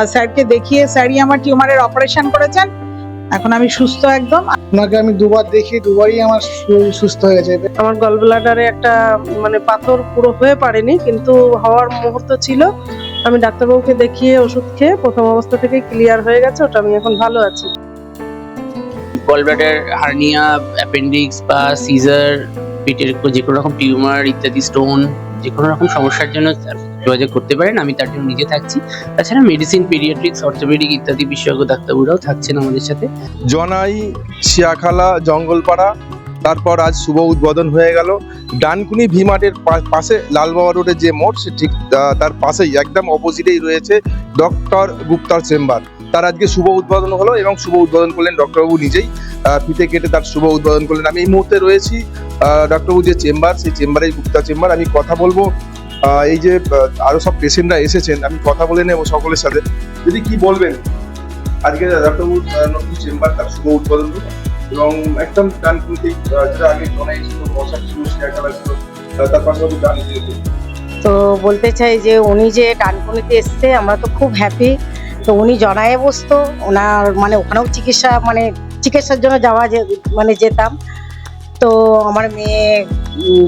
আর স্যারকে দেখিয়ে স্যারই আমার টিউমারের অপারেশন করেছেন। এখন আমি সুস্থ একদম। ওনাকে আমি দুবার দেখি দুবারই আমার শরীর সুস্থ হয়ে গেছে আমার গল ব্লাডারে একটা মানে পাথর পুরো হয়ে পারেনি কিন্তু হওয়ার মুহূর্ত ছিল। আমি ডাক্তারবাবুকে দেখিয়ে ওষুধ খেয়ে প্রথম অবস্থা থেকে ক্লিয়ার হয়ে গেছে ওটা আমি এখন ভালো আছি। গলব্লাডার হার্নিয়া অ্যাপেন্ডিক্স বা সিজার পেটের যে কোনো রকম টিউমার ইত্যাদি স্টোন যে কোনো রকম সমস্যার জন্য যোগাযোগ করতে পারেন, আমি তার জন্য নিজে থাকছি। তাছাড়া মেডিসিন পিডিয়াট্রিক্স অর্থোপেডিক ইত্যাদি বিশেষজ্ঞ ডাক্তারবাবুরাও থাকছেন আমাদের সাথে। জনাই, শিয়াখালা, জঙ্গলপাড়া, তারপর আজ শুভ উদ্বোধন হয়ে গেল। ডানকুনি ভিমার্টের পা- পাশে লালবাবা রোডের যে মোড়, সে ঠিক তার পাশেই, একদম অপোজিটেই রয়েছে ডক্টর গুপ্তার চেম্বার। তার আজকে শুভ উদ্বোধন হলো এবং শুভ উদ্বোধন করলেন ডক্টরবাবু নিজেই। ফিতে কেটে তার শুভ উদ্বোধন করলেন। আমি এই মুহূর্তে রয়েছি ডক্টরবাবু যে চেম্বার, সেই চেম্বারেই গুপ্তা চেম্বার। আমি কথা বলব এই যে আরও সব পেশেন্টরা এসেছেন আমি কথা বলে নেব সকলের সাথে। যদি কি বলবেন? আজকে ডাক্তারবাবু নতুন চেম্বার তার শুভ উদ্বোধন এবং একদম আহ, যেটা আগে তার পাশাপাশি ডানকুনিতে তো বলতে চাই যে উনি যে ডানকুনিতে এসছে আমরা তো খুব হ্যাপি তো উনি জনায়ে বসতো ওনার মানে ওখানেও চিকিৎসা মানে চিকিৎসার জন্য যাওয়া যে মানে যেতাম। তো আমার মেয়ে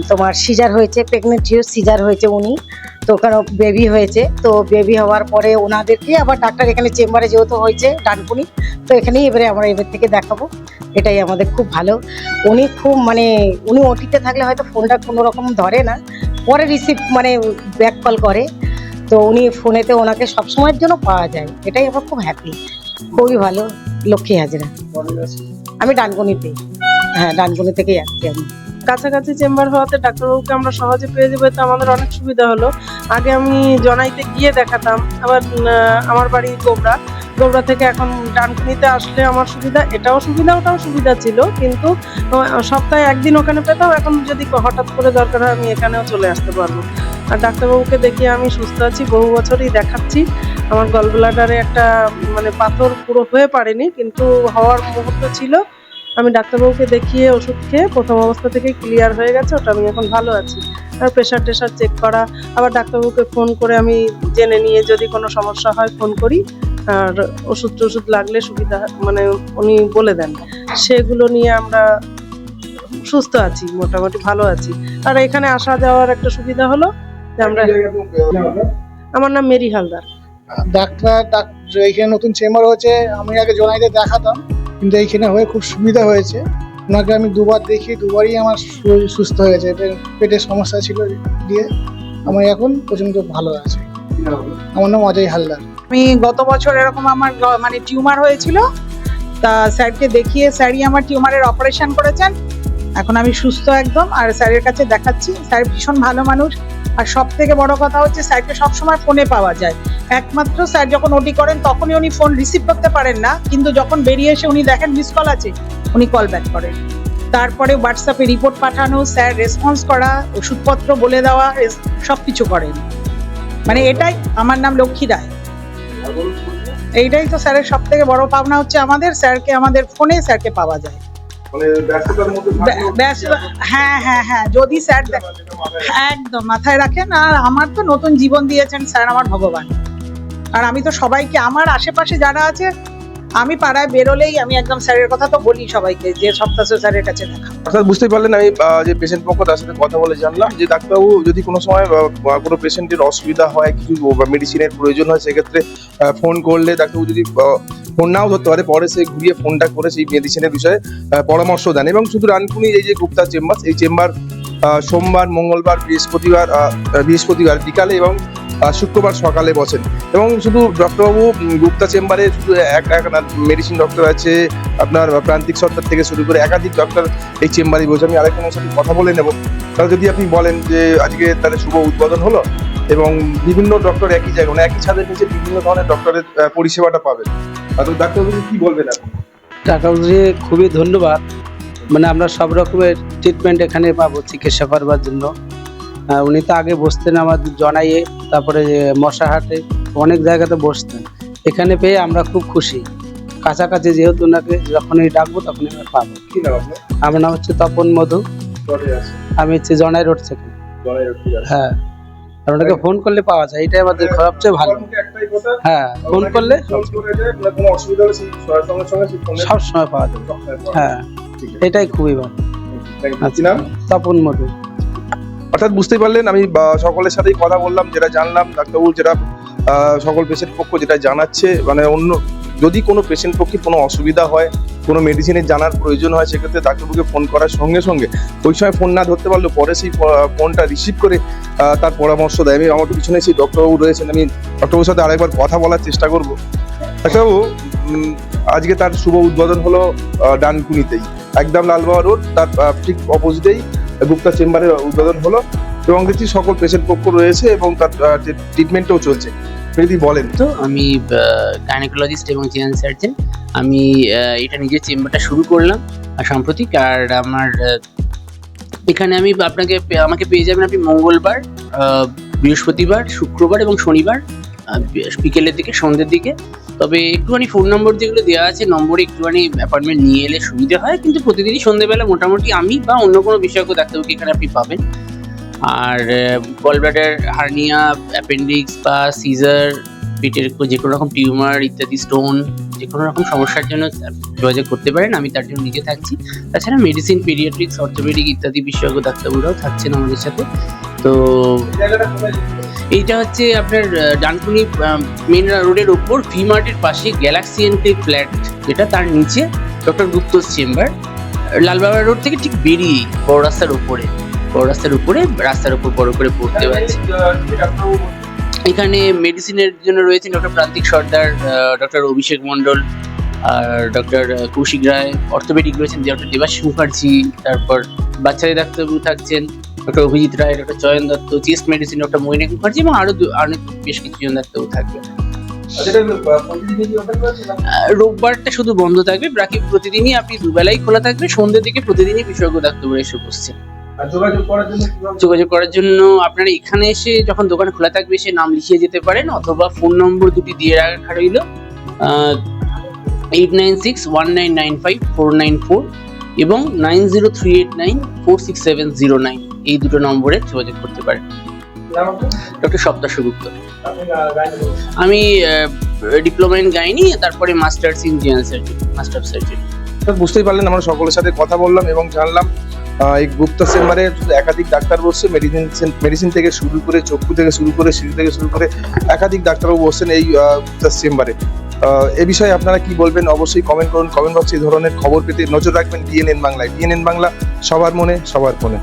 তোমার সিজার হয়েছে প্রেগনেন্টিও সিজার হয়েছে উনি। তো ওখানে বেবি হয়েছে। তো বেবি হওয়ার পরে ওনাদেরকে আবার ডাক্তার এখানে চেম্বারে যেহেতু হয়েছে ডানকুনি, তো এখানেই এবারে আমরা এবার থেকে দেখাবো। এটাই আমাদের খুব ভালো। উনি খুব মানে উনি ওটিতে থাকলে হয়তো ফোনটা কোনো রকম ধরে না। পরে রিসিভ মানে ব্যাক কল করে। তো উনি ফোনেতে ওনাকে সবসময়ের জন্য পাওয়া যায়। এটাই আমার খুব হ্যাপি খুবই ভালো। লক্ষ্মী হাজরা। আমি ডানকুনিতে। হ্যাঁ ডানকুনি থেকেই আসছি আমি। কাছাকাছি চেম্বার হওয়াতে ডাক্তারবাবুকে আমরা সহজে পেয়ে যাব, এতে আমাদের অনেক সুবিধা হলো। আগে আমি জনাইতে গিয়ে দেখাতাম, আবার আমার বাড়ি গোবরা। গোবরা থেকে এখন ডানকুনিতে আসলে আমার সুবিধা, এটাও সুবিধা, ওটাও সুবিধা ছিল। কিন্তু সপ্তাহে একদিন ওখানে পেতাম, এখন যদি হঠাৎ করে দরকার হয় আমি এখানেও চলে আসতে পারব। আর ডাক্তারবাবুকে দেখিয়ে আমি সুস্থ আছি, বহু বছরই দেখাচ্ছি। আমার গল ব্লাডারে একটা মানে পাথর পুরো হয়ে পারেনি, কিন্তু হওয়ার মুহূর্ত ছিল। আমি ডাক্তারবাবুকে দেখিয়ে ওষুধ খেয়ে প্রথম অবস্থা থেকে ক্লিয়ার হয়ে গেছে ওটা আমি এখন ভালো আছি। আর প্রেশার টেশার চেক করা আবার ডাক্তারবাবুকে ফোন করে আমি জেনে নিয়ে যদি কোনো সমস্যা হয় ফোন করি আর ওষুধ টষুধ লাগলে সুবিধা মানে উনি বলে দেন। সেগুলো নিয়ে আমরা সুস্থ আছি মোটামুটি ভালো আছি। আর এখানে আসা যাওয়ার একটা সুবিধা হলো যে আমরা আমার নাম মেরি হালদার। ডাক্তার ডাক- এইখানে নতুন চেম্বার হয়েছে আমি আগে জোনাইতে দেখাতাম। কিন্তু এইখানে হয়ে খুব সুবিধা হয়েছে। ওনাকে আমি দুবার দেখি, দুবারই আমার শরীর সুস্থ হয়ে গেছে পেটে- পেটের সমস্যা ছিল দিয়ে আমার এখন প্রচণ্ড ভালো আছে। আমার নাম অজয় হালদার। আমি গত বছর এরকম আমার মানে টিউমার হয়েছিল। তা স্যারকে দেখিয়ে স্যারই আমার টিউমারের অপারেশন করেছেন। এখন আমি সুস্থ একদম, আর স্যারের কাছে দেখাচ্ছি। স্যার ভীষণ ভালো মানুষ। আর সব থেকে বড় কথা হচ্ছে স্যারকে সবসময় ফোনে পাওয়া যায়। একমাত্র স্যার যখন ওটি করেন, তখনই উনি ফোন রিসিভ করতে পারেন না, কিন্তু যখন বেরিয়ে এসে উনি দেখেন মিস কল আছে, উনি কল ব্যাক করেন। তারপরে হোয়াটসঅ্যাপে রিপোর্ট পাঠানো, স্যার রেসপন্স করা, ওষুধপত্র বলে দেওয়া সব কিছু করেন। মানে এটাই আমার নাম লক্ষ্মী রায়। এইটাই তো স্যারের সব থেকে বড় পাওনা হচ্ছে আমাদের, স্যারকে আমাদের ফোনে স্যারকে পাওয়া যায়। মানে হ্যাঁ হ্যাঁ হ্যাঁ যদি স্যার দেখ- একদম মাথায় রাখেন। আর আমার তো নতুন জীবন দিয়েছেন স্যার আমার ভগবান। আর আমি তো সবাইকে আমার আশেপাশে যারা আছে আমি পাড়ায় বেরোলেই আমি একদম স্যারের কথা তো বলি সবাইকে, যে সপ্তাহ স্যারের কাছে দেখা। অর্থাৎ বুঝতেই পারলেন আমি যে পেশেন্ট পক্ষ তার সাথে কথা বলে জানলাম যে ডাক্তারবাবু যদি কোনো সময় কোনো পেশেন্টের অসুবিধা হয়, কিছু মেডিসিনের প্রয়োজন হয়, সেক্ষেত্রে ফোন করলে ডাক্তারবাবু যদি ফোন নাও ধরতে পারে, পরে সে ঘুরিয়ে ফোনটা করে সেই মেডিসিনের বিষয়ে পরামর্শ দেন। এবং শুধু রানকুনি, এই যে গুপ্তা চেম্বার, এই চেম্বার সোমবার, মঙ্গলবার, বৃহস্পতিবার বৃহস্পতিবার বিকালে এবং শুক্রবার সকালে বসেন। এবং শুধু ডক্টরবাবু গুপ্তা চেম্বারে শুধু এক এক মেডিসিন ডক্টর আছে, আপনার প্রান্তিক সরকার থেকে শুরু করে একাধিক ডক্টর এই চেম্বারে বসে। আমি আরেকজনের সাথে কথা বলে নেব। তাহলে যদি আপনি বলেন যে, আজকে তাহলে শুভ উদ্বোধন হলো, এবং বিভিন্ন ডক্টর একই জায়গায় মানে একই ছাদের নিচে বিভিন্ন ধরনের ডক্টরের পরিষেবাটা পাবেন। তো ডাক্তারবাবু কি বলবেন আপনি? টাকাউজি খুবই ধন্যবাদ। মানে আমরা সব রকমের ট্রিটমেন্ট এখানে পাবো চিকিৎসা করবার জন্য। উনি তো আগে বসতেন আমাদের জনাইয়ে তারপরে মশাহাটে অনেক জায়গাতে বসতেন। এখানে পেয়ে আমরা খুব খুশি। কাছাকাছি যেহেতু ওনাকে যখনই ডাকবো তখনই আমরা পাবো। কি নাম আপনার? আমার নাম হচ্ছে তপন মধু। আমি হচ্ছে জনাই রোড থেকে। হ্যাঁ। আর ওনাকে ফোন করলে পাওয়া যায় এটাই আমাদের সবচেয়ে ভালো। হ্যাঁ ফোন করলে সব সময় পাওয়া যাবে হ্যাঁ এটাই খুবই ভালো। কি তপন মধু। অর্থাৎ বুঝতেই পারলেন, আমি সকলের সাথেই কথা বললাম, যেটা জানলাম ডাক্তারবাবু যেটা সকল পেশেন্ট পক্ষ যেটা জানাচ্ছে মানে অন্য, যদি কোনো পেশেন্ট পক্ষে কোনো অসুবিধা হয়, কোনো মেডিসিনের জানার প্রয়োজন হয়, সেক্ষেত্রে ডাক্তারবাবুকে ফোন করার সঙ্গে সঙ্গে, ওই সময় ফোন না ধরতে পারলেও পরে সেই ফোনটা রিসিভ করে তার পরামর্শ দেয়। আমি, আমার পিছনে সেই ডক্টরবাবু রয়েছেন, আমি ডক্টরবাবুর সাথে আরেকবার কথা বলার চেষ্টা করব। ডাক্তারবাবু আজকে তার শুভ উদ্বোধন হলো ডানকুনিতেই। একদম লালবাবা রোড তার ঠিক অপোজিটেই গুপ্তা চেম্বারের উদ্বোধন হলো এবং দেখছি সকল পেশেন্ট পক্ষ রয়েছে এবং তার ট্রিটমেন্টও চলছে। যদি বলেন। তো আমি গাইনোকোলজিস্ট এবং জেনারেল সার্জন আমি এটা নিজের চেম্বারটা শুরু করলাম সাম্প্রতিক, আর আমার এখানে আমি আপনাকে আমাকে পেয়ে যাবেন আপনি মঙ্গলবার বৃহস্পতিবার, শুক্রবার এবং শনিবার বিকেলের দিকে, সন্ধ্যের দিকে। তবে একটুখানি ফোন নম্বর যেগুলো দেওয়া আছে, নম্বরে একটুখানি অ্যাপয়েন্টমেন্ট নিয়ে এলে সুবিধা হয়। কিন্তু প্রতিদিনই সন্ধ্যেবেলা মোটামুটি আমি বা অন্য কোনো বিশেষজ্ঞ ডাক্তারবাবুকে এখানে আপনি পাবেন। আর গলব্লাডার হার্নিয়া অ্যাপেন্ডিক্স বা সিজার পেটের যে কোনো রকম টিউমার ইত্যাদি স্টোন যে কোনো রকম সমস্যার জন্য যোগাযোগ করতে পারেন। আমি তার জন্য নিজে থাকছি। তাছাড়া মেডিসিন পিডিয়াট্রিক্স অর্থোপেডিক ইত্যাদি বিশেষজ্ঞ ডাক্তারবাবুরাও থাকছেন আমাদের সাথে। তো এইটা হচ্ছে আপনার ডানকুনি মেন রোডের ওপর ভি মার্টের পাশে গ্যালাক্সি এনক্লেভ ফ্ল্যাট যেটা তার নিচে doctor Gupta chamber Lalbaba road থেকে ঠিক বেরিয়ে বড় রাস্তার উপরে, বড় রাস্তার উপরে, রাস্তার উপর বড় করে পড়তে পারছে এখানে মেডিসিনের জন্য রয়েছেন ডক্টর প্রান্তিক সর্দার ডক্টর অভিষেক মণ্ডল আর ডক্টর কৌশিক রায় অর্থোপেডিক রয়েছেন ডক্টর দেবাশিস মুখার্জি তারপর বাচ্চাদের ডাক্তারবাবু থাকছেন। Doctor Abhijit Roy doctor Chayan Dutta chest medicine doctor Mainak Mukherjee এবং আরও অনেক বেশ কিছুজন ডাক্তারবাবু থাকবে। রোববারটা শুধু বন্ধ থাকবে বাকি প্রতিদিনই আপনি দুবেলাই খোলা থাকবে সন্ধ্যের দিকে প্রতিদিনই বিশেষজ্ঞ ডাক্তারবাবু এসে বসছেন। যোগাযোগ করার জন্য কীভাবে? যোগাযোগ করার জন্য আপনারা এখানে এসে যখন দোকান খোলা থাকবে সে নাম লিখিয়ে যেতে পারেন অথবা ফোন নম্বর দুটি দিয়ে রাখা রইল eight nine six one nine nine five four nine four এবং nine zero three eight nine four six seven zero nine এই দুটো নম্বরে যোগাযোগ করতে পারেন ডক্টর সপ্তাহ গুপ্ত। আমি ডিপ্লোমা ইন গাইনি, তারপরে masters in general surgery, master surgery. তো বুঝতেই পারলেন, আমরা সকলের সাথে কথা বললাম এবং জানলাম এই গুপ্তা চেম্বারে একাধিক ডাক্তার বসছে, মেডিসিন মেডিসিন থেকে শুরু করে, চক্ষু থেকে শুরু করে, সিঁড়ি থেকে শুরু করে একাধিক ডাক্তারবাবু বসছেন এই গুপ্তা চেম্বারে। এ বিষয়ে আপনারা কি বলবেন? অবশ্যই কমেন্ট করুন কমেন্ট বক্সে এই ধরনের খবর পেতে নজর রাখবেন ডিএনএন বাংলায়। ডিএনএন বাংলা, সবার মনে, সবার ফোনে।